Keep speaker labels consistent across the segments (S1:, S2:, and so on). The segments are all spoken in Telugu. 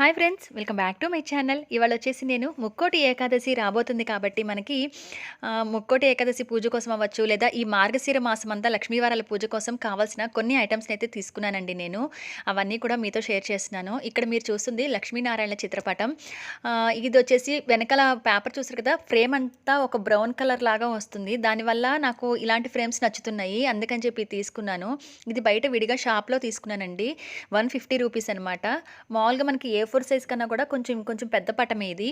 S1: Hi friends welcome back to my channel. ఇవాళ వచ్చేసి నేను ముక్కోటి ఏకాదశి రాబోతుంది కాబట్టి మనకి ముక్కోటి ఏకాదశి పూజ కోసం అవ్వచ్చు లేదా ఈ మార్గశిర మాసం అంతా లక్ష్మీవారాల పూజ కోసం కావాల్సిన కొన్ని ఐటమ్స్ని అయితే తీసుకున్నానండి నేను. అవన్నీ కూడా మీతో షేర్ చేస్తున్నాను. ఇక్కడ మీరు చూస్తుంది లక్ష్మీనారాయణ చిత్రపటం. ఇది వచ్చేసి వెనకాల పేపర్ చూసారు కదా ఫ్రేమ్ అంతా ఒక బ్రౌన్ కలర్ లాగా వస్తుంది. దానివల్ల నాకు ఇలాంటి ఫ్రేమ్స్ నచ్చుతున్నాయి అందుకని చెప్పి తీసుకున్నాను. ఇది బయట విడిగా షాప్లో తీసుకున్నానండి. వన్ ఫిఫ్టీ రూపీస్ అనమాట మామూలుగా మనకి ఏ ఫోర్ సైజ్ కన్నా కూడా కొంచెం కొంచెం పెద్ద పటమే ఇది.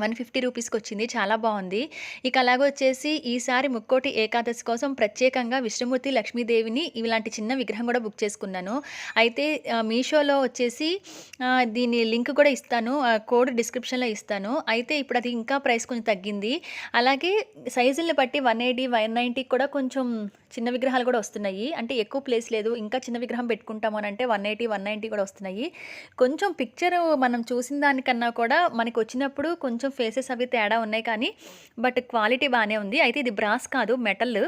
S1: వన్ ఫిఫ్టీ రూపీస్కి వచ్చింది. చాలా బాగుంది. ఇక అలాగే వచ్చేసి ఈసారి ముక్కోటి ఏకాదశి కోసం ప్రత్యేకంగా విష్ణుమూర్తి లక్ష్మీదేవిని ఇలాంటి చిన్న విగ్రహం కూడా బుక్ చేసుకున్నాను. అయితే మీషోలో వచ్చేసి దీని లింక్ కూడా ఇస్తాను. ఆ, కోడ్ డిస్క్రిప్షన్లో ఇస్తాను. అయితే ఇప్పుడు అది ఇంకా ప్రైస్ కొంచెం తగ్గింది. అలాగే సైజుల్ని బట్టి వన్ ఎయిటీ వన్ నైంటీకి కూడా కొంచెం చిన్న విగ్రహాలు కూడా వస్తున్నాయి. అంటే ఎక్కువ ప్లేస్ లేదు. ఇంకా చిన్న విగ్రహం పెట్టుకుంటాము అని అంటే వన్ ఎయిటీ వన్ నైంటీ కూడా వస్తున్నాయి. కొంచెం పిక్చర్ మనం చూసిన దానికన్నా కూడా మనకు వచ్చినప్పుడు కొంచెం ఫేసెస్ అవి తేడా ఉన్నాయి కానీ బట్ క్వాలిటీ బాగానే ఉంది. అయితే ఇది బ్రాస్ కాదు మెటల్.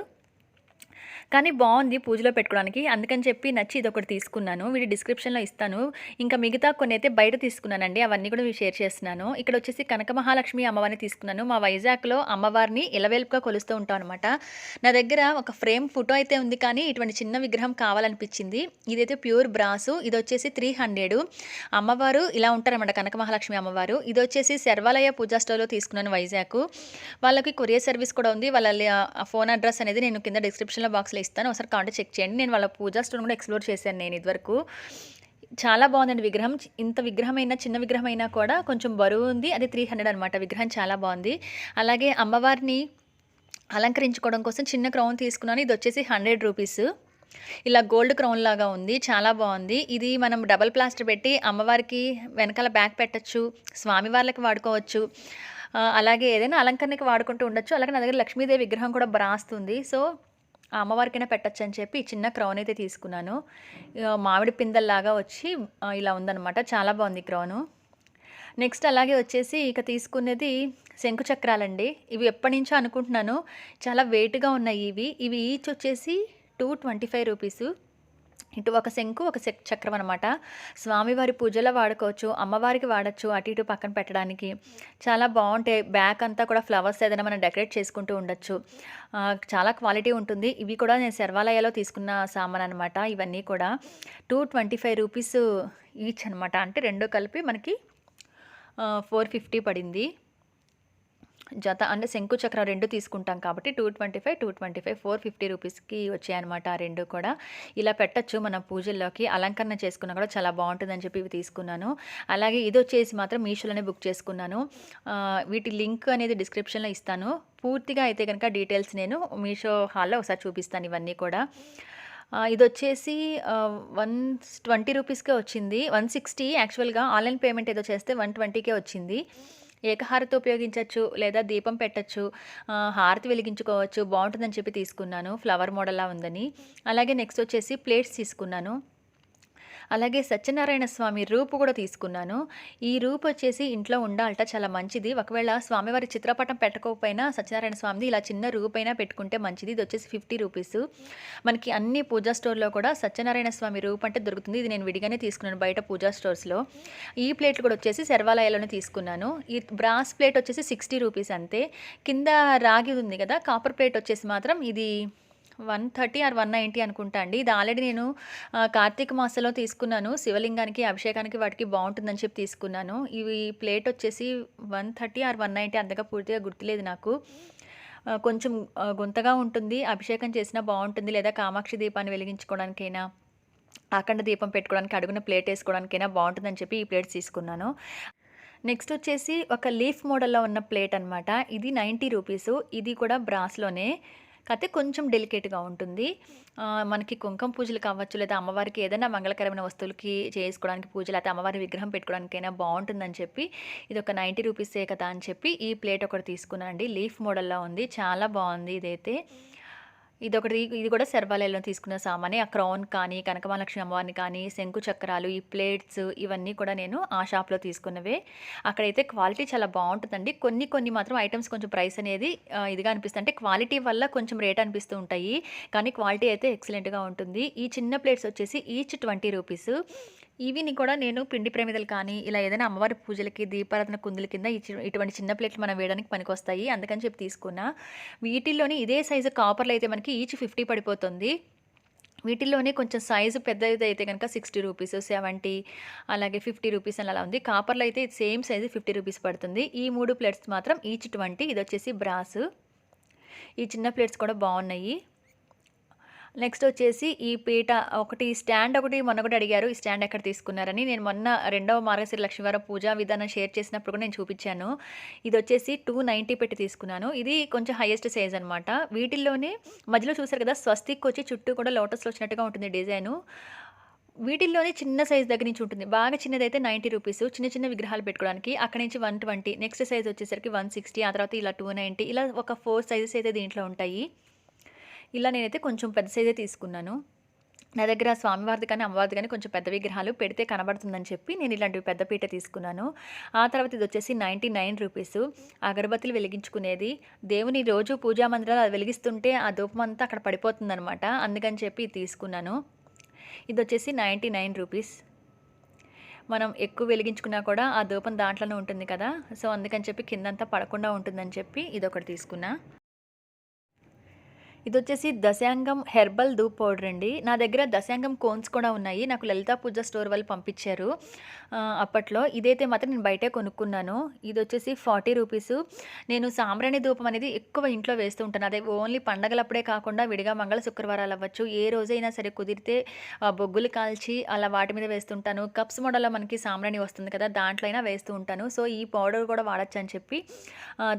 S1: కానీ బాగుంది పూజలో పెట్టుకోవడానికి. అందుకని చెప్పి నచ్చి ఇది ఒకటి తీసుకున్నాను. వీడి డిస్క్రిప్షన్లో ఇస్తాను. ఇంకా మిగతా కొన్ని అయితే బయట తీసుకున్నానండి. అవన్నీ కూడా మీరు షేర్ చేస్తున్నాను. ఇక్కడ వచ్చేసి కనక మహాలక్ష్మి అమ్మవారిని తీసుకున్నాను. మా వైజాగ్లో అమ్మవారిని ఇలవేల్పుగా కొలుస్తూ ఉంటాం అనమాట నా దగ్గర ఒక ఫ్రేమ్ ఫోటో అయితే ఉంది కానీ ఇటువంటి చిన్న విగ్రహం కావాలనిపించింది. ఇదైతే ప్యూర్ బ్రాసు. ఇది వచ్చేసి త్రీ హండ్రెడ్ అమ్మవారు ఇలా ఉంటారన్నమాట కనక మహాలక్ష్మి అమ్మవారు. ఇది వచ్చేసి శర్వాలయ పూజా స్టోర్లో తీసుకున్నాను వైజాగ్ వాళ్ళకి కొరియర్ సర్వీస్ కూడా ఉంది. వాళ్ళ ఫోన్ అడ్రస్ అనేది నేను కింద డిస్క్రిప్షన్లో బాక్స్లో ఇస్తాను. ఒకసారి కాంటాక్ట్ చెక్ చేయండి. నేను వాళ్ళ పూజా స్టోన్ కూడా ఎక్స్ప్లోర్ చేశాను నేను ఇదివరకు. చాలా బాగుందండి విగ్రహం. ఇంత విగ్రహం అయినా చిన్న విగ్రహం అయినా కూడా కొంచెం బరువు ఉంది. అది త్రీ హండ్రెడ్ అనమాట విగ్రహం చాలా బాగుంది. అలాగే అమ్మవారిని అలంకరించుకోవడం కోసం చిన్న క్రౌన్ తీసుకున్నాను. ఇది వచ్చేసి హండ్రెడ్ రూపీస్. ఇలా గోల్డ్ క్రౌన్ లాగా ఉంది. చాలా బాగుంది. ఇది మనం డబల్ ప్లాస్టర్ పెట్టి అమ్మవారికి వెనకాల బ్యాగ్ పెట్టచ్చు స్వామివార్లకి వాడుకోవచ్చు. అలాగే ఏదైనా అలంకరణకి వాడుకుంటూ ఉండొచ్చు. అలాగే నా దగ్గర లక్ష్మీదేవి విగ్రహం కూడా బ్రాస్తుంది. సో ఆ అమ్మవారికైనా పెట్టచ్చు అని చెప్పి చిన్న క్రౌన్ అయితే తీసుకున్నాను. మామిడి పిందల్లాగా వచ్చి ఇలా ఉందన్నమాట. చాలా బాగుంది క్రౌను నెక్స్ట్ అలాగే వచ్చేసి ఇక తీసుకునేది శంకు చక్రాలండి. ఇవి ఎప్పటి నుంచో అనుకుంటున్నాను. చాలా వెయిట్గా ఉన్నాయి ఇవి. ఇవి ఈచ్ వచ్చేసి టూ ట్వంటీ ఫైవ్ రూపీస్ ఇటు ఒక శంకు ఒక శక్ చక్రం అనమాట స్వామివారి పూజలో వాడుకోవచ్చు అమ్మవారికి వాడచ్చు అటు ఇటు పక్కన పెట్టడానికి. చాలా బాగుంటాయి. బ్యాక్ అంతా కూడా ఫ్లవర్స్ ఏదైనా మనం డెకరేట్ చేసుకుంటూ ఉండొచ్చు. చాలా క్వాలిటీ ఉంటుంది. ఇవి కూడా నేను శర్వాలయాలో తీసుకున్న సామాన్ అనమాట ఇవన్నీ కూడా two twenty five rupees each అనమాట అంటే రెండు కలిపి మనకి ఫోర్ ఫిఫ్టీ పడింది. జత అంటే శంకు చక్రం రెండు తీసుకుంటాం కాబట్టి two twenty five two twenty five four fifty రూపీస్కి వచ్చాయన్నమాట ఆ రెండు కూడా. ఇలా పెట్టచ్చు మన పూజల్లోకి. అలంకరణ చేసుకున్నా కూడా చాలా బాగుంటుందని చెప్పి ఇవి తీసుకున్నాను. అలాగే ఇది వచ్చేసి మాత్రం మీషోలోనే బుక్ చేసుకున్నాను. వీటి లింక్ అనేది డిస్క్రిప్షన్లో ఇస్తాను. పూర్తిగా అయితే కనుక డీటెయిల్స్ నేను మీషో హాల్లో ఒకసారి చూపిస్తాను ఇవన్నీ కూడా. ఇది వచ్చేసి వన్ ట్వంటీ రూపీస్కే వచ్చింది. వన్ సిక్స్టీ యాక్చువల్గా ఆన్లైన్ పేమెంట్ ఏదో చేస్తే వన్ ట్వంటీకే వచ్చింది. ఏకహారతి ఉపయోగించవచ్చు లేదా దీపం పెట్టచ్చు హారతి వెలిగించుకోవచ్చు బాగుంటుందని చెప్పి తీసుకున్నాను. ఫ్లవర్ మోడల్లా ఉందని. అలాగే నెక్స్ట్ వచ్చేసి ప్లేట్స్ తీసుకున్నాను. అలాగే సత్యనారాయణ స్వామి రూపు కూడా తీసుకున్నాను. ఈ రూపు వచ్చేసి ఇంట్లో ఉండాలట చాలా మంచిది. ఒకవేళ స్వామివారి చిత్రపటం పెట్టకపోయినా సత్యనారాయణ స్వామిది ఇలా చిన్న రూపైనా పెట్టుకుంటే మంచిది. ఇది వచ్చేసి ఫిఫ్టీ రూపీస్. మనకి అన్ని పూజా స్టోర్లో కూడా సత్యనారాయణ స్వామి రూపు అంటే దొరుకుతుంది. ఇది నేను విడిగానే తీసుకున్నాను బయట పూజా స్టోర్స్లో. ఈ ప్లేట్లు కూడా వచ్చేసి శర్వాలయాలోనే తీసుకున్నాను. ఈ బ్రాస్ ప్లేట్ వచ్చేసి సిక్స్టీ రూపీస్ అంతే. కింద రాగి ఉంది కదా కాపర్ ప్లేట్ వచ్చేసి మాత్రం ఇది one thirty or one ninety అనుకుంటా అండి. ఇది ఆల్రెడీ నేను కార్తీక మాసంలో తీసుకున్నాను. శివలింగానికి అభిషేకానికి వాటికి బాగుంటుందని చెప్పి తీసుకున్నాను. ఇవి ప్లేట్ వచ్చేసి one thirty or one ninety అంతగా పూర్తిగా గుర్తులేదు నాకు. కొంచెం గొంతగా గుంతగా ఉంటుంది. అభిషేకం చేసినా బాగుంటుంది. లేదా కామాక్షి దీపాన్ని వెలిగించుకోవడానికైనా అఖండ దీపం పెట్టుకోవడానికి అడుగున ప్లేట్ వేసుకోవడానికైనా బాగుంటుందని చెప్పి ఈ ప్లేట్స్ తీసుకున్నాను. నెక్స్ట్ వచ్చేసి ఒక లీఫ్ మోడల్లో ఉన్న ప్లేట్ అనమాట ఇది నైంటీ రూపీస్. ఇది కూడా బ్రాస్లోనే. కాకపోతే కొంచెం డెలికేట్గా ఉంటుంది. మనకి కుంకుమ పూజలు కావచ్చు లేదా అమ్మవారికి ఏదైనా మంగళకరమైన వస్తువులకి చేసుకోవడానికి పూజలు అయితే అమ్మవారి విగ్రహం పెట్టుకోవడానికైనా బాగుంటుందని చెప్పి ఇది ఒక నైంటీ రూపీసే కదా అని చెప్పి ఈ ప్లేట్ ఒకటి తీసుకున్నానండి. లీఫ్ మోడల్లో ఉంది. చాలా బాగుంది ఇదైతే. ఇది ఒకటి ఇది కూడా శర్వాలయంలో తీసుకున్న సామానే. ఆ క్రౌన్ కానీ కనకమహాలక్ష్మి అమ్మవారిని కానీ శంకు చక్రాలు ఈ ప్లేట్స్ ఇవన్నీ కూడా నేను ఆ షాప్లో తీసుకున్నవే. అక్కడైతే క్వాలిటీ చాలా బాగుంటుందండి. కొన్ని కొన్ని మాత్రం ఐటమ్స్ కొంచెం ప్రైస్ అనేది ఇదిగా అనిపిస్తుంది. అంటే క్వాలిటీ వల్ల కొంచెం రేట్ అనిపిస్తూ ఉంటాయి. కానీ క్వాలిటీ అయితే ఎక్సలెంట్గా ఉంటుంది. ఈ చిన్న ప్లేట్స్ వచ్చేసి ఈచ్ ట్వంటీ రూపీస్. ఇవిని కూడా నేను పిండి ప్రమిదలు కానీ, ఇలా ఏదైనా అమ్మవారి పూజలకి, దీపారాధన కుందుల కింద ఈ ఇటువంటి చిన్న ప్లేట్లు మనం వేయడానికి పనికొస్తాయి. అందుకని చెప్పి తీసుకున్నా. వీటిల్లోని ఇదే సైజు కాపర్లు అయితే మనకి ఈచ్ 50 పడిపోతుంది. వీటిల్లోనే కొంచెం సైజు పెద్దది అయితే కనుక సిక్స్టీ రూపీస్, 70 అలాగే 50 రూపీస్ అని అలా ఉంది. కాపర్‌లో అయితే సేమ్ సైజు 50 రూపీస్ పడుతుంది. ఈ మూడు ప్లేట్స్ మాత్రం ఈచ్ ట్వంటీ ఇది వచ్చేసి బ్రాస్. ఈ చిన్న ప్లేట్స్ కూడా బాగున్నాయి నెక్స్ట్ వచ్చేసి ఈ పీట ఒకటి స్టాండ్ ఒకటి మొన్న కూడా అడిగారు. ఈ స్టాండ్ ఎక్కడ తీసుకున్నారని. నేను మొన్న రెండవ మార్గశ్రీ లక్ష్మీవారం పూజా విధానం షేర్ చేసినప్పుడు కూడా నేను చూపించాను. ఇది వచ్చేసి టూ నైంటీ పెట్టి తీసుకున్నాను. ఇది కొంచెం హైయెస్ట్ సైజ్ అనమాట. వీటిల్లోనే మధ్యలో చూసారు కదా! స్వస్తిక్ వచ్చి చుట్టూ కూడా లోటస్‌లో వచ్చినట్టుగా ఉంటుంది డిజైను. వీటిల్లోనే చిన్న సైజ్ దగ్గర నుంచి ఉంటుంది. బాగా చిన్నదైతే 90 రూపీస్. చిన్న చిన్న విగ్రహాలు పెట్టుకోవడానికి. అక్కడి నుంచి 120 నెక్స్ట్ సైజ్ వచ్చేసరికి 160 ఆ తర్వాత ఇలా 290 ఇలా ఒక ఫోర్ సైజెస్ అయితే దీంట్లో ఉంటాయి. ఇలా నేనైతే కొంచెం పెద్ద సైజే తీసుకున్నాను. నా దగ్గర స్వామివారిది కానీ, అమ్మవారిది కానీ కొంచెం పెద్ద విగ్రహాలు పెడితే కనబడుతుందని చెప్పి నేను ఇలాంటివి పెద్ద పీట తీసుకున్నాను. ఆ తర్వాత ఇది వచ్చేసి నైంటీ నైన్ రూపీస్. అగరబత్తులు వెలిగించుకునేది. దేవుని రోజు పూజా మందిరాలు అది వెలిగిస్తుంటే ఆ ధూపం అంతా అక్కడ పడిపోతుందనమాట. అందుకని చెప్పి ఇది తీసుకున్నాను. ఇదొచ్చేసి 99 రూపీస్. మనం ఎక్కువ వెలిగించుకున్నా కూడా ఆ ధూపం దాంట్లోనే ఉంటుంది కదా! సో, అందుకని చెప్పి కిందంతా పడకుండా ఉంటుందని చెప్పి ఇదొకటి తీసుకున్నా. ఇది వచ్చేసి దశాంగం హెర్బల్ ధూప్ పౌడర్ అండి. నా దగ్గర దశాంగం కోన్స్ కూడా ఉన్నాయి. నాకు లలితా పూజ స్టోర్ వాళ్ళు పంపించారు. అప్పట్లో. ఇదైతే మాత్రం నేను బయటే కొనుక్కున్నాను. ఇది వచ్చేసి ఫార్టీ రూపీస్. నేను సాంబ్రాణి ధూపం అనేది ఎక్కువ ఇంట్లో వేస్తూ ఉంటాను. అదే ఓన్లీ పండగలప్పుడే కాకుండా విడిగా మంగళ శుక్రవారాలు అవ్వచ్చు. ఏ రోజైనా సరే కుదిరితే బొగ్గులు కాల్చి అలా వాటి మీద వేస్తుంటాను. కప్స్ మోడల్‌లో మనకి సాంబ్రాణి వస్తుంది కదా! దాంట్లో అయినా వేస్తూ ఉంటాను. సో, ఈ పౌడర్ కూడా వాడొచ్చని చెప్పి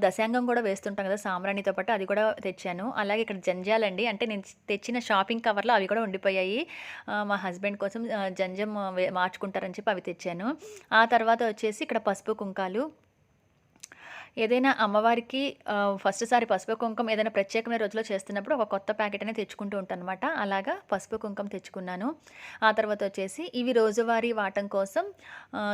S1: దశాంగం కూడా వేస్తుంటాం కదా! సాంబ్రాణితో పాటు అది కూడా తెచ్చాను. అలాగే ఇక్కడ జంజాలండి. అంటే నేను తెచ్చిన షాపింగ్ కవర్‌లో అవి కూడా ఉండిపోయాయి. మా హస్బెండ్ కోసం జంజం మార్చుకుంటారని చెప్పి అవి తెచ్చాను. ఆ తర్వాత వచ్చేసి ఇక్కడ పసుపు, కుంకాలు. ఏదైనా అమ్మవారికి ఫస్ట్ సారి పసుపు, కుంకుమ ఏదైనా ప్రత్యేకమైన రోజులో చేస్తున్నప్పుడు ఒక కొత్త ప్యాకెట్ అనేది తెచ్చుకుంటూ ఉంటాననమాట. అలాగా పసుపు, కుంకుమ తెచ్చుకున్నాను. ఆ తర్వాత వచ్చేసి ఇవి రోజువారీ వాడటం కోసం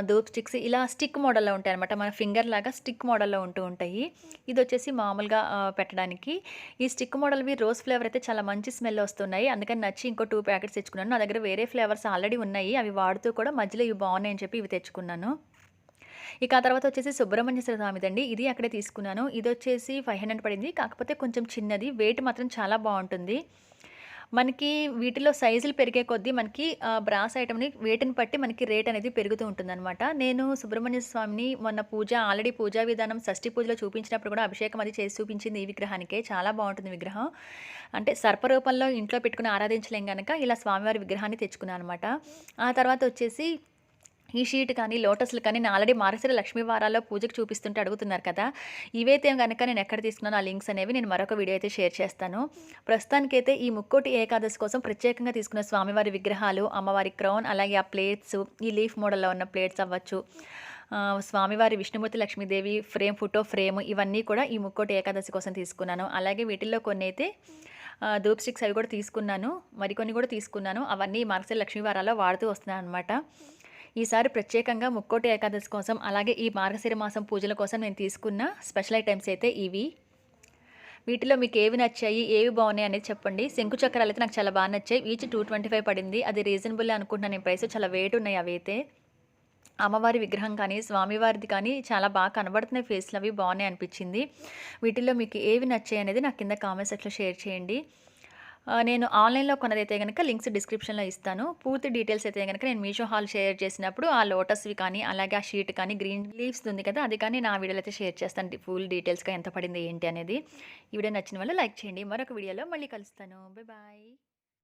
S1: దూప్ ధూప్ స్టిక్స్ ఇలా స్టిక్ మోడల్‌లో ఉంటాయనమాట. మన ఫింగర్ లాగా స్టిక్ మోడల్‌లో ఉంటూ ఉంటాయి. ఇది వచ్చేసి మామూలుగా పెట్టడానికి. ఈ స్టిక్ మోడల్‌వి రోజ్ ఫ్లేవర్ అయితే చాలా మంచి స్మెల్ వస్తున్నాయి. అందుకని నచ్చి ఇంకో టూ ప్యాకెట్స్ తెచ్చుకున్నాను. నా దగ్గర వేరే ఫ్లేవర్స్ ఆల్రెడీ ఉన్నాయి. అవి వాడుతూ కూడా మధ్యలో ఇవి బాగున్నాయని చెప్పి ఇవి తెచ్చుకున్నాను. ఇక ఆ తర్వాత వచ్చేసి సుబ్రహ్మణ్యేశ్వర స్వామిదండి. ఇది అక్కడే తీసుకున్నాను. ఇది వచ్చేసి ఫైవ్ హండ్రెడ్ పడింది. కాకపోతే కొంచెం చిన్నది. వెయిట్ మాత్రం చాలా బాగుంటుంది మనకి వీటిలో సైజులు పెరిగే కొద్దీ మనకి బ్రాస్ ఐటమ్ని వేటిని బట్టి మనకి రేట్ అనేది పెరుగుతూ ఉంటుందన్నమాట నేను సుబ్రహ్మణ్య స్వామిని మొన్న పూజ ఆల్రెడీ పూజా విధానం షష్ఠి పూజలో చూపించినప్పుడు కూడా అభిషేకం అది చేసి చూపించింది ఈ విగ్రహానికే. చాలా బాగుంటుంది విగ్రహం. అంటే సర్పరూపంలో ఇంట్లో పెట్టుకుని ఆరాధించలేం కనుక ఇలా స్వామివారి విగ్రహాన్ని తెచ్చుకున్నాను అనమాట. ఆ తర్వాత వచ్చేసి ఈ షీట్ కానీ, లోటస్‌లు కానీ నేను ఆల్రెడీ మార్గశిర లక్ష్మీ వారాల్లో పూజకు చూపిస్తుంటే అడుగుతున్నారు కదా! ఇవైతే కనుక నేను ఎక్కడ తీసుకున్నాను ఆ లింక్స్ అనేవి నేను మరొక వీడియో అయితే షేర్ చేస్తాను. ప్రస్తుతానికైతే ఈ ముక్కోటి ఏకాదశి కోసం ప్రత్యేకంగా తీసుకున్న స్వామివారి విగ్రహాలు, అమ్మవారి క్రౌన్ అలాగే ఆ ప్లేట్స్, ఈ లీఫ్ మోడల్‌లో ఉన్న ప్లేట్స్ అవ్వచ్చు. స్వామివారి Vishnumurthy, Lakshmidevi frame photo frame ఇవన్నీ కూడా ఈ ముక్కోటి ఏకాదశి కోసం తీసుకున్నాను. అలాగే వీటిల్లో కొన్ని అయితే ధూప్ స్టిక్స్ అవి కూడా తీసుకున్నాను. మరికొన్ని కూడా తీసుకున్నాను. అవన్నీ మార్గశిర లక్ష్మీవారాల్లో వాడుతూ వాడుతూ వస్తున్నాననమాట. ఈసారి ప్రత్యేకంగా ముక్కోటి ఏకాదశి కోసం అలాగే ఈ మార్గశిర మాసం పూజల కోసం నేను తీసుకున్న స్పెషల్ ఐటమ్స్ అయితే ఇవి. వీటిలో మీకు ఏవి నచ్చాయి? ఏవి బాగున్నాయి అనేది చెప్పండి. శంకు చక్రాలు అయితే నాకు చాలా బాగా నచ్చాయి. ఈచ్ 225 పడింది. అది రీజనబుల్ అనుకుంటున్నాను నేను ప్రైస్. చాలా వెయిట్ ఉన్నాయి అవైతే. అమ్మవారి విగ్రహం కానీ, స్వామివారిది కానీ చాలా బాగా కనబడుతున్నాయి ఫేస్‌లు అవి బాగున్నాయి అనిపించింది. వీటిల్లో మీకు ఏవి నచ్చాయి అనేది నాకు కింద కామెంట్ సెక్షన్‌లో షేర్ చేయండి. నేను ఆన్‌లైన్‌లో కొన్నదైతే గనక లింక్స్ డిస్క్రిప్షన్‌లో ఇస్తాను. పూర్తి డీటెయిల్స్ అయితే గనక నేను మీషో హాల్ షేర్ చేసినప్పుడు ఆ లోటస్‌వి కానీ, అలాగే ఆ షీట్ కానీ, గ్రీన్ లీవ్స్ ఉంది కదా! అది కానీ నా వీడియోలో అయితే షేర్ చేస్తాను. ఫుల్ డీటెయిల్స్‌గా ఎంత పడింది ఏంటి అనేది. ఈ వీడియో నచ్చిన వాళ్ళు లైక్ చేయండి. మరొక వీడియోలో మళ్ళీ కలుస్తాను. Bye bye.